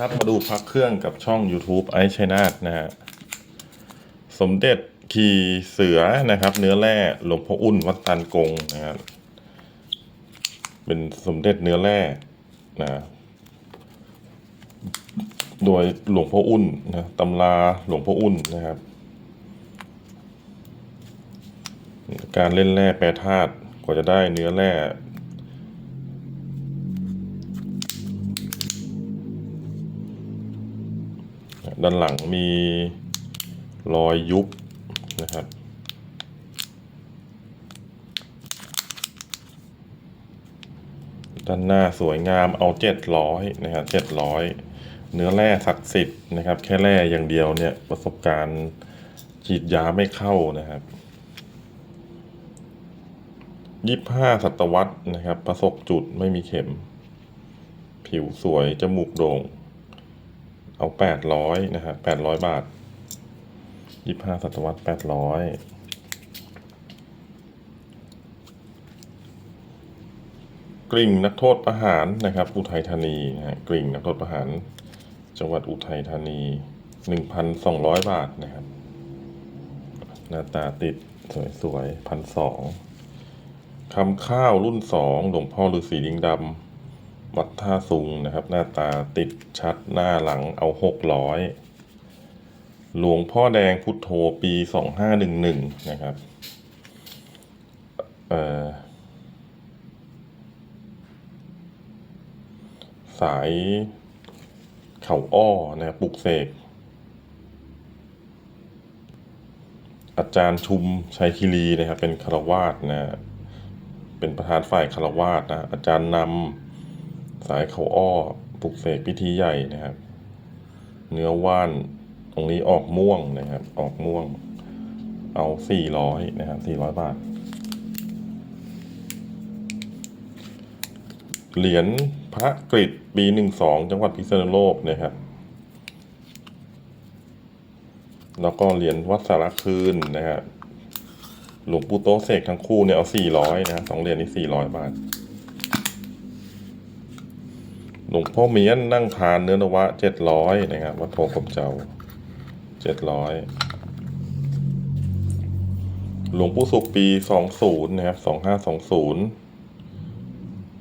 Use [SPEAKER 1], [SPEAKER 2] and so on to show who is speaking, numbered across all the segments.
[SPEAKER 1] ครับมาดูพักเครื่องกับช่อง YouTube ไอชัยนาทนะฮะสมเด็จขี่เสือนะครับ เนื้อแร่หลวงพ่ออุ่นวัดตันกงนะครับเป็นสมเด็จเนื้อแร่นะโดยหลวงพ่ออุ่นนะตำราหลวงพ่ออุ่นนะครับ การเล่นแร่แปรธาตุกว่าจะได้เนื้อแร่ ด้านหลังมีรอยยุบนะครับ ด้านหน้าสวยงามเอาเจ็ดร้อยนะครับเจ็ดร้อยเนื้อแร่ศักดิ์สิทธิ์นะครับ แค่แร่อย่างเดียวเนี่ยประสบการณ์ฉีดยาไม่เข้านะครับยี่ห้าศตวรรษนะครับ ประสบจุดไม่มีเข็ม ผิวสวย จมูกโด่ง เอาแปดร้อยนะฮะแปดร้อยบาทยี่ห้าศตวรรษแปดร้อยกริ่งนักโทษประหารนะครับ อุทัยธานีนะฮะกริ่งนักโทษประหาร จังหวัดอุทัยธานีหนึ่งพันสองร้อยบาทนะครับ หน้าตาติดสวยๆพันสองคำข้าวรุ่นสองหลวงพ่อฤาษีลิงดำ วัดท่าซุงนะครับ หน้าตาติดชัดหน้าหลังเอาหกร้อยหลวงพ่อแดงพุทโธปีสองห้าหนึ่งหนึ่งนะครับสายเข่าอ้อนะปลุกเสกอาจารย์ชุมชัยคีรีนะครับ เป็นคารวาสนะ เป็นประธานฝ่ายคารวาสนะ อาจารย์นำ สายเขาอ้อปลุกเสกพิธีใหญ่นะครับ เนื้อว่านตรงนี้ออกม่วงนะครับ ออกม่วง เอาสี่ร้อยนะครับสี่ร้อยบาท เหรียญพระกริดปีหนึ่งสองจังหวัดพิษณุโลกนะครับ แล้วก็เหรียญวัดสารคืนนะครับหลวงปู่โตเสกทั้งคู่เนี่ยเอาสี่ร้อยนะสองเหรียญนี้สี่ร้อยบาท หลวงพ่อเมียนนั่งทานเนื้อนวะเจ็ดร้อยนะครับวัดโพกบเจ้าเจ็ดร้อยหลวงปู่สุขปีสองศูนย์นะครับสองห้าสองศูนย์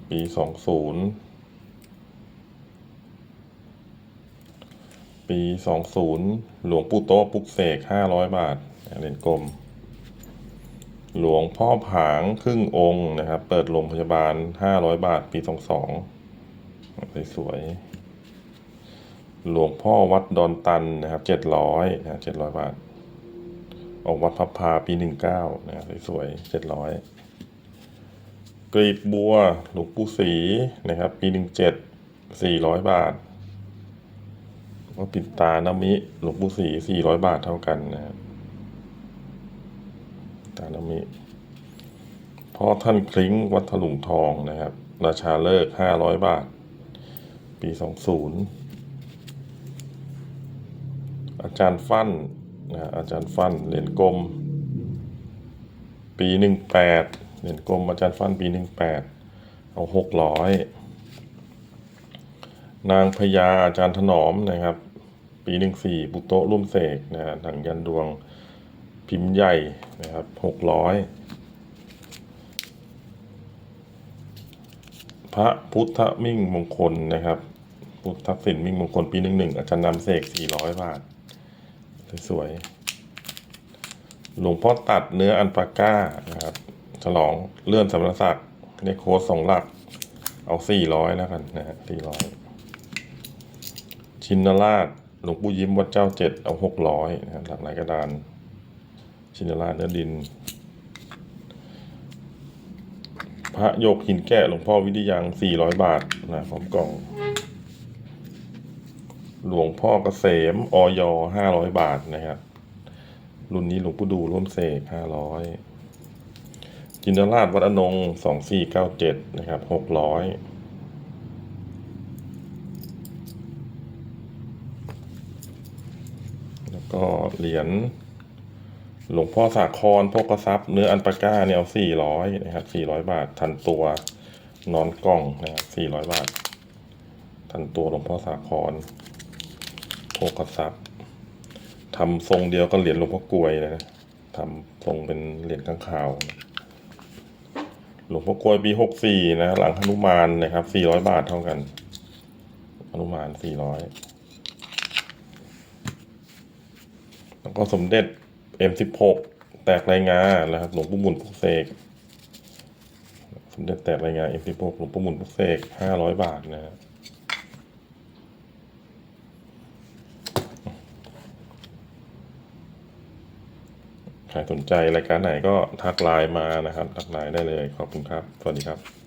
[SPEAKER 1] ปีสองศูนย์ปีสองศูนย์หลวงปู่โตะปุกเสกห้าร้อยบาทเหรียญกลม หลวงพ่อผางครึ่งองค์นะครับ เปิดโรงพยาบาลห้าร้อยบาทปีสองสอง สวยๆ หลวงพ่อวัดดอนตันนะครับเจ็ดร้อยนะเจ็ดร้อยบาท ออกวัดพับพาปีหนึ่งเก้านะครับสวยๆเจ็ดร้อยกรีบบัวหลวงปู่ศรีนะครับ ปีหนึ่งเจ็ดสี่ร้อยบาทก็ปิดตานามิหลวงปู่ศรีสี่ร้อยบาทเท่ากันนะครับตานามิพ่อท่านคลิ้งวัดถลุงทองนะครับ ราชาเลิกห้าร้อยบาท ปี 20 อาจารย์ฟั่นนะอาจารย์ฟั่นเหรียญกลม ปี 18เหรียญกลมอาจารย์ฟั่นปี 18 เอา 600 นางพญาอาจารย์ถนอมนะครับ ปี 14บุโตะร่วมเสกนะทางยันดวงพิมพ์ใหญ่นะครับ 600 พระพุทธมิ่งมงคลนะครับ พุทธศิลป์มิ่งมงคลปีหนึ่งหนึ่งอาจารย์นำเสกสี่ร้อยบาท สวยๆหลวงพ่อตัดเนื้ออันปาก้านะครับ ฉลองเลื่อนสมณศักดิ์ในโค้ดสองหลัก เอาสี่ร้อยแล้วกันนะฮะสี่ร้อยชินราชหลวงปู่ยิ้มวัดเจ้าเจ็ดเอาหกร้อยนะครับหลักหลายกระดาน ชินราชเนื้อดิน พระโยกหินแกะหลวงพ่อวิทยังสี่ร้อยบาทนะพร้อมกล่อง หลวงพ่อเกษมออยห้าร้อยบาทนะครับ รุ่นนี้หลวงปู่ดูร่วมเสกห้าร้อยจินดาราชวัดอนงสองสี่เก้าเจ็ดนะครับหกร้อยแล้วก็เหรียญ หลวงพ่อสาครพกทรัพย์เนื้ออันปาก้าเนี่ยเอาสี่ร้อยนะครับสี่ร้อยบาท ทันตัวนอนกล่องนะครับสี่ร้อยบาท ทันตัวหลวงพ่อสาครโภกทรัพย์ทำทรงเดียวกับเหรียญหลวงพ่อกลวยนะทำทรงเป็นเหรียญข้างขาว หลวงพ่อกลวยปีหกสี่นะหลังหนุมานนะครับสี่ร้อยบาทเท่ากันหนุมานสี่ร้อยแล้วก็สมเด็จ M16 แตกรายงานนะครับหลวงปู่หมุนปุกเสกสมเด็จแตกรายงาน M16 หลวงปู่หมุนปุกเสกห้าร้อยบาทนะฮะใครสนใจรายการไหนก็ทักไลน์มานะครับ ทักไลน์ได้เลย ขอบคุณครับ สวัสดีครับ